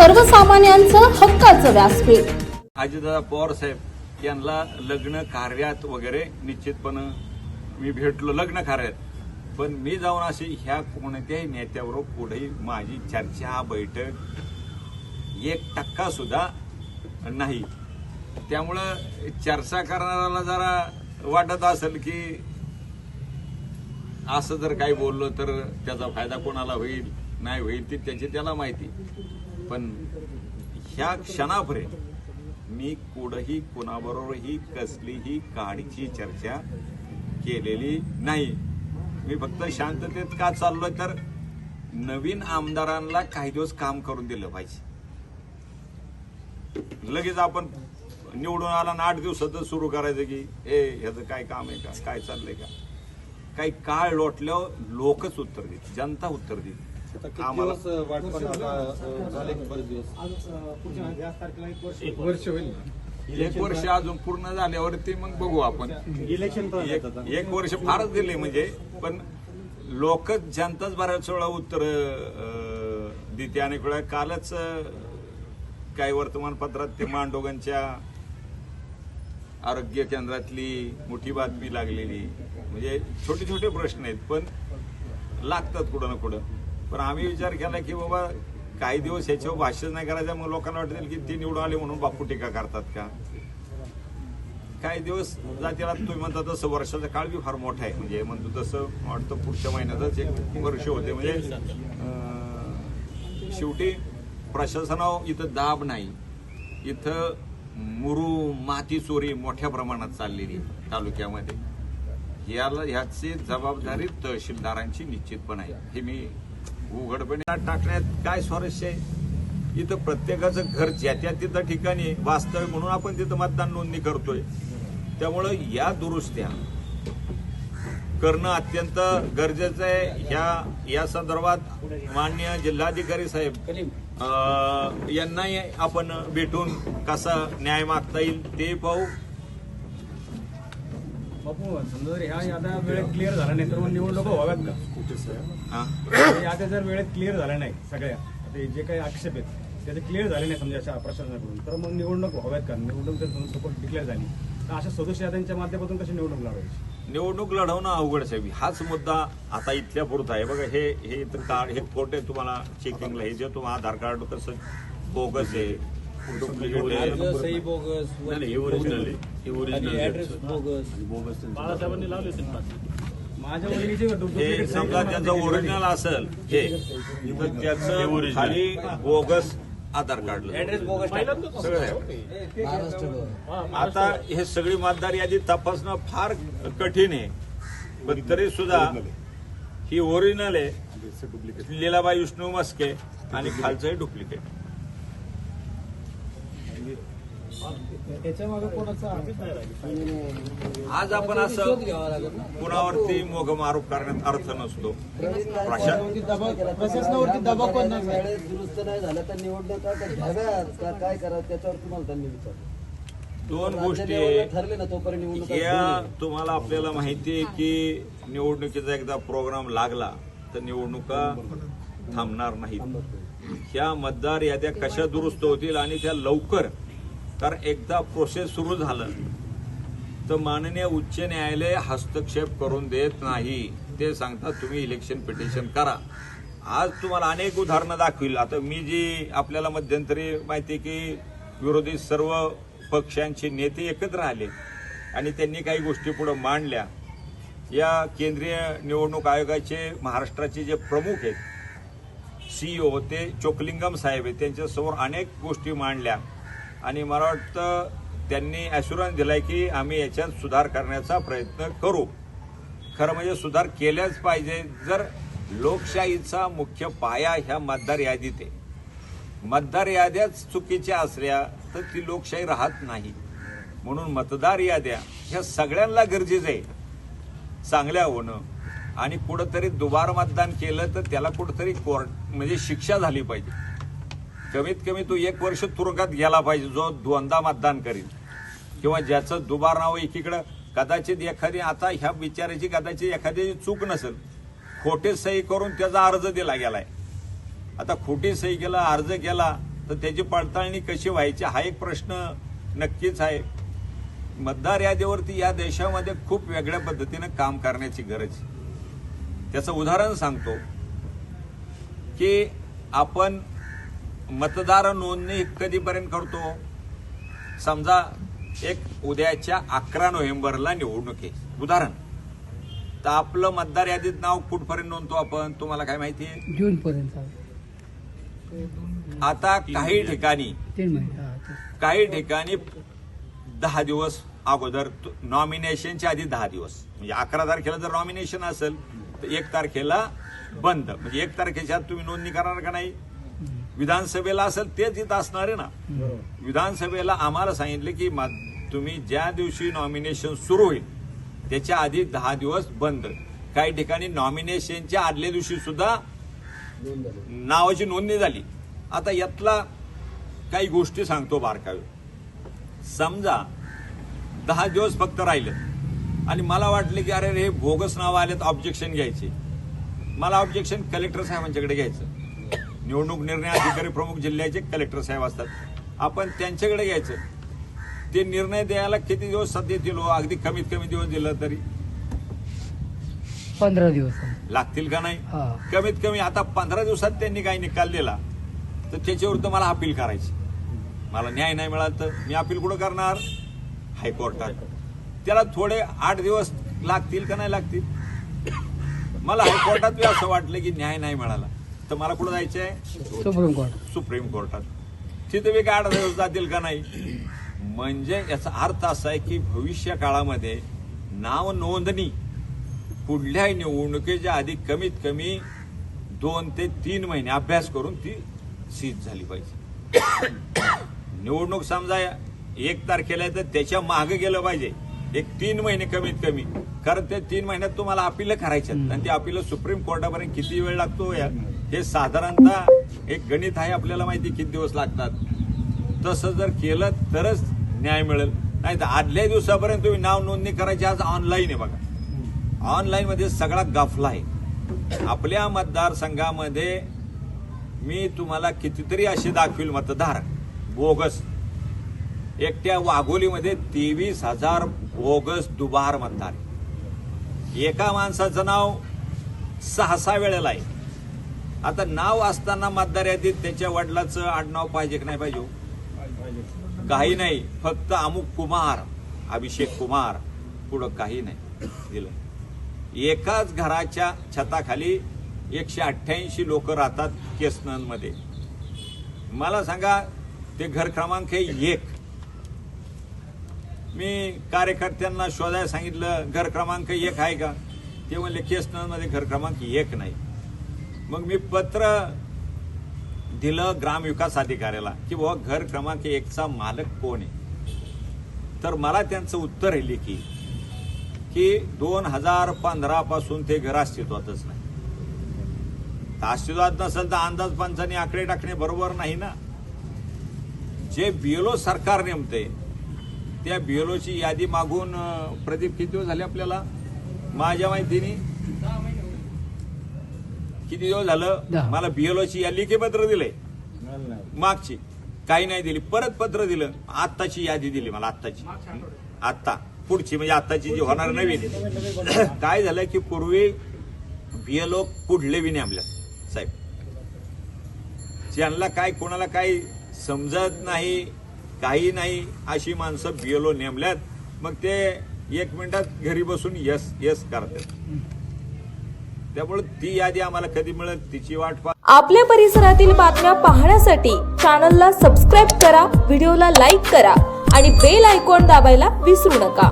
सर्वसामान्यांचं हक्काचं व्यासपीठ. अजितदादा पवार साहेब यांना लग्न कार्यात वगैरे निश्चितपणे मी भेटलो लग्न कार्यात. पण मी जाऊन अशी ह्या कोणत्याही नेत्याबरोबर पुढे माझी चर्चा बैठक एक टक्का सुद्धा नाही. त्यामुळं चर्चा करणाऱ्याला जरा वाटत असेल की असं जर काही बोललो तर त्याचा फायदा कोणाला होईल नाही होईल ती त्याची त्याला माहिती. पण ह्या क्षणापर्यंत मी कुठंही कुणाबरोबरही कसलीही काडीची चर्चा केलेली नाही. मी फक्त शांततेत का चाललोय तर नवीन आमदारांना काही दिवस काम करून दिलं पाहिजे. लगेच आपण निवडून आला ना आठ दिवसातच सुरू करायचं की ए ह्याचं काय काम आहे का? काय चाललंय का? काही काळ लोटल्यावर लोकच उत्तर देत जनता उत्तर देते. आम्हाला वाट झाले. एक वर्ष होईल. एक वर्ष अजून पूर्ण झाल्यावरती मग बघू आपण. इलेक्शन एक वर्ष फारच दिले म्हणजे पण लोकच जनताच बऱ्याच वेळा उत्तर देते. अनेक वेळा कालच काही वर्तमानपत्रात ते मांडोगांच्या आरोग्य केंद्रातली मोठी बातमी लागलेली. म्हणजे छोटे छोटे प्रश्न आहेत पण लागतात कुठं ना कुठं. पण आम्ही विचार केला की बाबा काही दिवस याच्यावर भाष्य नाही करायचं मग लोकांना वाटेल की ते निवडून आले म्हणून बापू टीका करतात का? काही दिवस जातीला तुम्ही म्हणता तसं वर्षाचा काळ बी फार मोठा आहे. म्हणजे म्हणतो तसं वाटतं पुढच्या महिन्यातच एक वर्ष होते. म्हणजे शेवटी प्रशासनावर इथं दाब नाही. इथं मुरू माती चोरी मोठ्या प्रमाणात चाललेली तालुक्यामध्ये. याला ह्याची जबाबदारी तहसीलदारांची निश्चितपणे आहे. हे मी उघडपणे टाकण्यात काय स्वारस्य आहे? इथं प्रत्येकाचं घर ज्या त्या तिथं ठिकाणी वास्तव्य म्हणून आपण तिथं मतदान नोंदणी करतोय. त्यामुळं या दुरुस्त्या करणं अत्यंत गरजेचं आहे. ह्या या संदर्भात मान्य जिल्हाधिकारी साहेब अं, यांनाही आपण भेटून कसा न्याय मागता येईल ते पाहू. बापू समजा जर ह्या याद्या वेळेत क्लिअर झाल्या नाही तर मग निवडणुका व्हाव्यात का? हा. या याद्या जर वेळेत क्लिअर झाल्या नाही सगळ्या आता जे काही आक्षेप आहेत त्याचे क्लिअर झाले नाही समजा अशा प्रशासनाकडून तर मग निवडणूक व्हाव्यात का? निवडणूक जर समजा सपोर्ट डिक्लेअर झाली तर अशा याद्यांच्या माध्यमातून कशी निवडणूक लढवायची? निवडणूक लढवणं अवघड साहेब. हाच मुद्दा आता इथल्या पुरता आहे. बघा हे हे तर कार्ड हे फोटो तुम्हाला चेकिंगला हे जे तुम्हाला आधार कार्ड कसं बोगस आहे. डुप्लिकेट आहे. सही बोगस आणि माझ्या हे duplicate समजा त्याचं ओरिजिनल असेल. हे. तर त्याचं खाली bogus Aadhaar card address bogus सगळं आहे. आता हे सगळी मतदार यादी तपासणं फार कठीण आहे. पण तरी सुद्धा ही ओरिजिनल आहे. लीलाबाई विष्णू मस्के आणि खालचं आहे डुप्लिकेट आज आपण असं कुणावरती मोघम आरोप करण्यात अर्थ नसतो. दुरुस्त नाही झालं तर निवडणुका काय करावं? त्याच्यावर तुम्हाला त्यांनी विचारलं. दोन गोष्टी या. तुम्हाला आपल्याला माहिती आहे की निवडणुकीचा एकदा प्रोग्राम लागला तर निवडणुका थांबणार नाहीत. ह्या मतदार याद्या कशा दुरुस्त होतील आणि त्या लवकर कारण एकदा प्रोसेस सुरू झालं तर माननीय उच्च न्यायालय हस्तक्षेप करून देत नाही. ते सांगतात तुम्ही इलेक्शन पिटिशन करा. आज तुम्हाला अनेक उदाहरणं दाखवील. आता मी जी आपल्याला मध्यंतरी माहिती की विरोधी सर्व पक्षांचे नेते एकत्र आले आणि त्यांनी काही गोष्टी पुढे मांडल्या. या केंद्रीय निवडणूक आयोगाचे महाराष्ट्राचे जे प्रमुख आहेत सीईओ ते चोकलिंगम साहेब आहेत त्यांच्यासमोर अनेक गोष्टी मांडल्या. आणि मला वाटतं त्यांनी ॲश्युरन्स दिलाय की आम्ही याच्यात सुधार करण्याचा प्रयत्न करू. खरं म्हणजे सुधार केल्याच पाहिजे जर लोकशाहीचा मुख्य पाया ह्या मतदार यादीत आहे. मतदार याद्याच चुकीच्या असल्या तर ती लोकशाही राहत नाही. म्हणून मतदार याद्या ह्या सगळ्यांना गरजेचं आहे. चांगल्या होणं आणि कुठंतरी दुबार मतदान केलं तर त्याला कुठंतरी कोर्ट म्हणजे शिक्षा झाली पाहिजे. कमीत कमी तो एक वर्ष तुरुंगात गेला पाहिजे जो दोनदा मतदान करील किंवा ज्याचं दुबार नाव एकीकडं कदाचित एखादी आता ह्या बिचाराची कदाचित एखाद्याची चूक नसेल. खोटे सही करून त्याचा अर्ज दिला गेलाय. आता खोटी सही केला अर्ज केला तर त्याची पडताळणी कशी व्हायची हा एक प्रश्न नक्कीच आहे. मतदार यादीवरती या देशामध्ये खूप वेगळ्या पद्धतीनं काम करण्याची गरज त्याचं उदाहरण सांगतो की आपण मतदार नोंदणी कधीपर्यंत करतो? समजा एक उद्याच्या अकरा नोव्हेंबरला निवडणूक आहे. उदाहरण. तर आपलं मतदार यादीत नाव कुठपर्यंत नोंदतो आपण? तुम्हाला काय माहिती आहे? जून पर्यंत आता काही ठिकाणी. काही ठिकाणी दहा दिवस अगोदर नॉमिनेशनच्या आधी दहा दिवस. म्हणजे अकरा तारखेला जर नॉमिनेशन असेल तर एक तारखेला बंद. म्हणजे एक तारखेच्या आत तुम्ही नोंदणी करणार का नाही? विधानसभेला असेल तेच इथं असणार आहे ना. विधानसभेला आम्हाला सांगितले की तुम्ही ज्या दिवशी नॉमिनेशन सुरू होईल त्याच्या आधी दहा दिवस बंद. काही ठिकाणी नॉमिनेशनच्या आदल्या दिवशी सुद्धा नावाची नोंदणी झाली. आता यातला काही गोष्टी सांगतो बारकावे. समजा दहा दिवस फक्त राहिले. आणि मला वाटले की अरे रे बोगस नाव आलेत ऑब्जेक्शन घ्यायचे. मला ऑब्जेक्शन कलेक्टर साहेबांच्याकडे घ्यायचं. निवडणूक निर्णय अधिकारी प्रमुख जिल्ह्याचे कलेक्टर साहेब असतात. आपण त्यांच्याकडे घ्यायचं. ते निर्णय द्यायला किती दिवस सध्या हो? अगदी कमीत कमी दिवस दिलं तरी. पंधरा दिवस. लागतील का नाही? कमीत कमी आता पंधरा दिवसात त्यांनी काही निकाल दिला तर त्याच्यावर तर मला अपील करायची. मला न्याय नाही मिळाला तर मी अपील कुठं करणार? हायकोर्टात. त्याला थोडे आठ दिवस लागतील का नाही लागतील? मला हायकोर्टात असं वाटलं की न्याय नाही मिळाला. तर मला कुठं जायचंय? सुप्रीम कोर्ट सुप्रीम कोर्टात. तिथे बी काय दिवस जातील का नाही? म्हणजे याचा अर्थ असा आहे की भविष्य काळामध्ये नाव नोंदणी पुढल्या निवडणुकीच्या आधी कमीत कमी दोन ते तीन महिने अभ्यास करून ती सीज झाली पाहिजे. निवडणूक समजा एक तारखेला आहे तर त्याच्यामागे गेलं पाहिजे. एक तीन महिने कमीत कमी. कारण ते तीन महिन्यात तुम्हाला अपील करायचे आणि ते अपील सुप्रीम कोर्टापर्यंत किती वेळ लागतो या? हे साधारणतः एक गणित आहे आपल्याला माहिती किती दिवस लागतात. तसं जर केलं तरच न्याय मिळेल. नाही तर आदल्या दिवसापर्यंत तुम्ही नाव नोंदणी करायची आज ऑनलाईन आहे बघा. ऑनलाईन मध्ये सगळा गाफला आहे. आपल्या मतदारसंघामध्ये मी तुम्हाला कितीतरी असे दाखवील मतदार. बोगस. एकट्या वाघोलीमध्ये तेवीस हजार बोगस दुबार मतदार. एका माणसाचं नाव सहा सहा वेळेला आहे. आता नाव असताना मतदार यादीत त्याच्या वडिलाचं आडनाव पाहिजे की नाही पाहिजे? हो? काही नाही. फक्त अमुक कुमार अभिषेक कुमार पुढं काही नाही दिलं एकाच घराच्या छताखाली एकशे अठ्ठ्याऐंशी लोक राहतात केसनमध्ये मला सांगा ते घर क्रमांक एक. मी कार्यकर्त्यांना शोधायला सांगितलं घर क्रमांक एक आहे का? ते म्हणले केसनमध्ये घर क्रमांक एक नाही. मग मी पत्र दिलं ग्रामविकास अधिकाऱ्याला की बाबा घर क्रमांक एकचा मालक कोण आहे? तर मला त्यांचं उत्तर आहे की की दोन हजार पंधरा पासून ते घर अस्तित्वातच नाही. तर अस्तित्वात नसेल तर अंदाज पंचाने आकडे टाकणे बरोबर नाही ना? जे बीएलओ सरकार नेमते त्या बीएलओची यादी मागून प्रदीप किती दिवस झाले आपल्याला? माझ्या माहितीने? किती दिवस झालं. मला बीएलओची या लेखी पत्र नाही मागची. काही नाही दिली. परत पत्र दिलं. आत्ताची यादी दिली मला आत्ताची. आत्ता. पुढची म्हणजे आत्ताची जी होणार नवीन. काय झालं की पूर्वी बीएलओ पुढले बी नेमल्या साहेब. ज्यांना काय कोणाला काही समजत नाही काही नाही अशी माणसं बीएलओ नेमल्यात. मग ते एक मिनिटात घरी बसून यस यस करतात. त्यामुळे ती यादी आम्हाला कधी मिळेल तिची वाट पा आपल्या परिसरातील बातम्या पाहण्यासाठी चॅनलला सबस्क्राईब करा व्हिडिओला लाईक करा आणि बेल आयकॉन दाबायला विसरू नका.